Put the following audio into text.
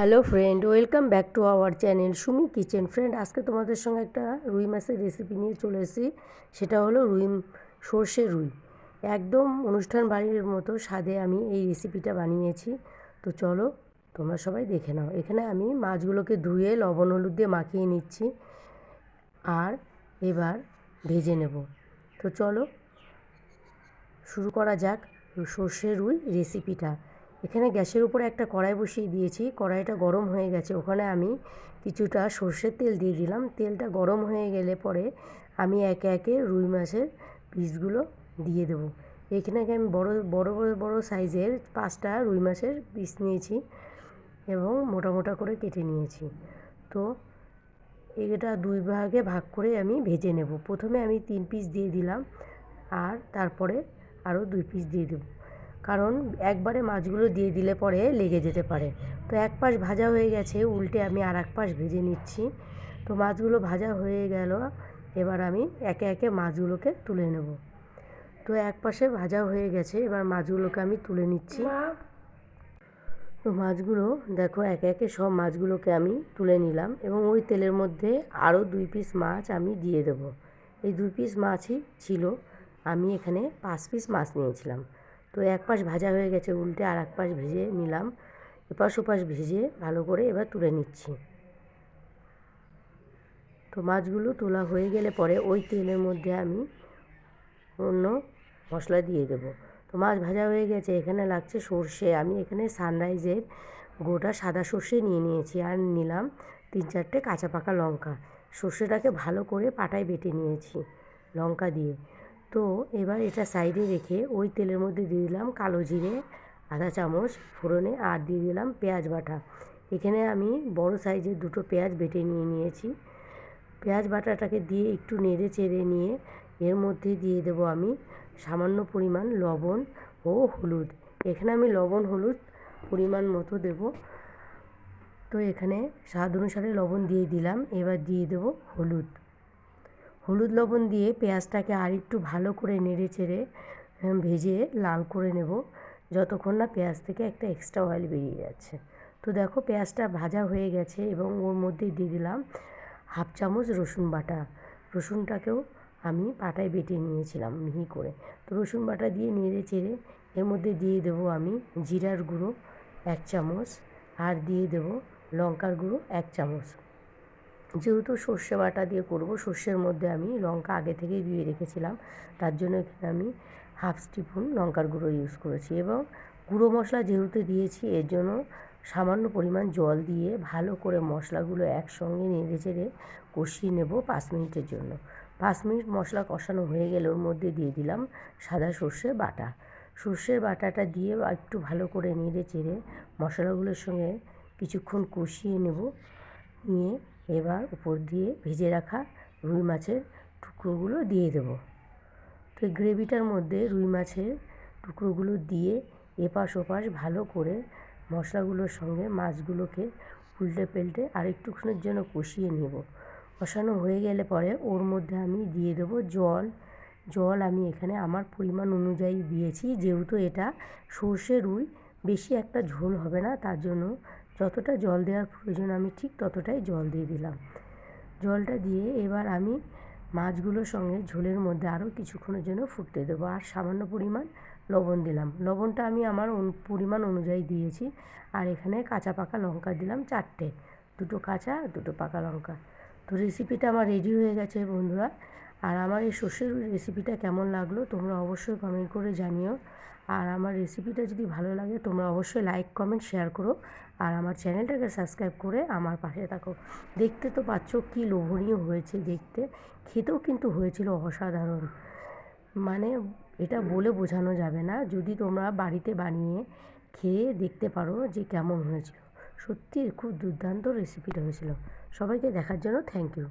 Hello friend, welcome back to our channel Sumi kitchen friend. আজকে তোমাদের সঙ্গে একটা রুই মাছের রেসিপি নিয়ে চলে এসেছি। সেটা হলো রুই, সর্ষে রুই। একদম অনুষ্ঠান বাড়ির মতো স্বাদে আমি এই রেসিপিটা বানিয়েছি। তো চলো তোমরা সবাই দেখে নাও। এখানে আমি মাছগুলোকে ধুয়ে লবণ হলুদ দিয়ে মাখিয়ে নিচ্ছি আর এবার ভেজে নেব। তো চলো শুরু করা যাক সর্ষে রুই রেসিপিটা। এখানে গ্যাসের উপরে একটা কড়াই বসিয়ে দিয়েছি। কড়াইটা গরম হয়ে গেছে। ওখানে আমি কিছুটা সর্ষের তেল দিয়ে দিলাম। তেলটা গরম হয়ে গেলে পরে আমি একে একে রুই মাছের পিসগুলো দিয়ে দেবো। এখানে আমি বড় বড় বড় বড় সাইজের পাঁচটা রুই মাছের পিস নিয়েছি এবং মোটা মোটা করে কেটে নিয়েছি। তো এটা দুই ভাগে ভাগ করে আমি ভেজে নেব। প্রথমে আমি তিন পিস দিয়ে দিলাম আর তারপরে আরও দুই পিস দিয়ে দেবো। কারণ একবারে মাছগুলো দিয়ে দিলে পরে লেগে যেতে পারে। তো এক পাশ ভাজা হয়ে গেছে, উল্টে আমি আর এক পাশ ভেজে নিচ্ছি। তো মাছগুলো ভাজা হয়ে গেল, এবার আমি একে একে মাছগুলোকে তুলে নেব। তো এক পাশে ভাজা হয়ে গেছে, এবার মাছগুলোকে আমি তুলে নিচ্ছি। তো মাছগুলো দেখো, একে একে সব মাছগুলোকে আমি তুলে নিলাম এবং ওই তেলের মধ্যে আরও দুই পিস মাছ আমি দিয়ে দেবো। এই দুই পিস মাছই ছিল, আমি এখানে পাঁচ পিস মাছ নিয়েছিলাম। তো এক পাশ ভাজা হয়ে গেছে উল্টে আর এক পাশ ভেজে নিলাম। এপাশ ওপাশ ভেজে ভালো করে এবার তুলে নিচ্ছি। তো মাছগুলো তোলা হয়ে গেলে পরে ওই তেলের মধ্যে আমি অন্য মশলা দিয়ে দেবো। তো মাছ ভাজা হয়ে গেছে, এখানে লাগছে সর্ষে। আমি এখানে সানরাইজের গোটা সাদা সর্ষে নিয়ে নিয়েছি আর নিলাম তিন চারটে কাঁচা পাকা লঙ্কা। সর্ষেটাকে ভালো করে পাটায় বেটে নিয়েছি লঙ্কা দিয়ে। তো এবার এটা সাইডে রেখে ওই তেলের মধ্যে দিয়ে দিলাম কালো জিরে আধা চামচ, ফোড়নে, আর দিয়ে দিলাম পেঁয়াজ বাটা। এখানে আমি বড় সাইজের দুটো পেঁয়াজ বেটে নিয়ে নিয়েছি। পেঁয়াজ বাটাটাকে দিয়ে একটু নেড়ে চেড়ে নিয়ে এর মধ্যে দিয়ে দেবো আমি সামান্য পরিমাণ লবণ ও হলুদ। এখানে আমি লবণ হলুদ পরিমাণ মতো দেব। তো এখানে স্বাদ অনুসারে লবণ দিয়ে দিলাম, এবার দিয়ে দেবো হলুদ। হলুদ লবণ দিয়ে পেঁয়াজটাকে আর একটু ভালো করে নেড়ে চেড়ে ভেজে লাল করে নেব। যতক্ষণ না পেঁয়াজ থেকে একটা এক্সট্রা অয়েল বেরিয়ে যাচ্ছে। তো দেখো পেঁয়াজটা ভাজা হয়ে গেছে এবং ওর মধ্যে দিয়ে দিলাম হাফ চামচ রসুন বাটা। রসুনটাকেও আমি পাটায় বেটে নিয়েছিলাম মিহি করে। তো রসুন বাটা দিয়ে নেড়ে চেড়ে এর মধ্যে দিয়ে দেবো আমি জিরার গুঁড়ো এক চামচ আর দিয়ে দেবো লঙ্কার গুঁড়ো এক চামচ। যেহেতু সর্ষে বাটা দিয়ে করব, সর্ষের মধ্যে আমি লঙ্কা আগে থেকেই দিয়ে রেখেছিলাম। তার জন্য এখানে আমি হাফ স্পুন লঙ্কার গুঁড়ো ইউজ করেছি এবং গুঁড়ো মশলা যেহেতু দিয়েছি, এর জন্য সামান্য পরিমাণ জল দিয়ে ভালো করে মশলাগুলো একসঙ্গে নেড়ে চেড়ে কষিয়ে নেব পাঁচ মিনিটের জন্য। পাঁচ মিনিট মশলা কষানো হয়ে গেলে ওর মধ্যে দিয়ে দিলাম সাদা সর্ষের বাটা। সর্ষের বাটাটা দিয়ে একটু ভালো করে নেড়ে চেড়ে মশলাগুলোর সঙ্গে কিছুক্ষণ কষিয়ে নেব। নিয়ে এবার উপর দিয়ে ভেজে রাখা রুই মাছের টুকরোগুলো দিয়ে দেবো। তো গ্রেভিটার মধ্যে রুই মাছের টুকরোগুলো দিয়ে এপাশ ওপাশ ভালো করে মশলাগুলোর সঙ্গে মাছগুলোকে উল্টে পেল্টে আরেকটুখানির জন্য কষিয়ে নেব। কষানো হয়ে গেলে পরে ওর মধ্যে আমি দিয়ে দেবো জল। জল আমি এখানে আমার পরিমাণ অনুযায়ী দিয়েছি, যেহেতু এটা সর্ষে রুই বেশি একটা ঝোল হবে না, তার জন্য যতটা জল দেওয়ার প্রয়োজন আমি ঠিক ততটাই জল দিয়ে দিলাম। জলটা দিয়ে এবার আমি মাছগুলোর সঙ্গে ঝোলের মধ্যে আরও কিছুক্ষণের জন্য ফুটতে দেবো। আর সামান্য পরিমাণ লবণ দিলাম। লবণটা আমি আমার পরিমাণ অনুযায়ী দিয়েছি। আর এখানে কাঁচা পাকা লঙ্কা দিলাম চারটে। দুটো কাঁচা, দুটো পাকা লঙ্কা। তো রেসিপিটা আমার রেডি হয়ে গেছে বন্ধুরা। আর আমার এই সর্ষের রেসিপিটা কেমন লাগল তোমরা অবশ্যই কমেন্ট করে জানিও। আর আমার রেসিপিটা যদি ভালো লাগে তোমরা অবশ্যই লাইক কমেন্ট শেয়ার করো। আর আমার চ্যানেলটাকে সাবস্ক্রাইব করে আমার পাশে থাকো। দেখতে তো পাচ্ছ কী লোভনীয় হয়েছে দেখতে। খেতেও কিন্তু হয়েছিল অসাধারণ। মানে এটা বলে বোঝানো যাবে না। যদি তোমরা বাড়িতে বানিয়ে খেয়ে দেখতে পারো যে কেমন হয়েছিল। সত্যি খুব দুর্দান্ত রেসিপিটা হয়েছিল। সবাইকে দেখার জন্য থ্যাংক ইউ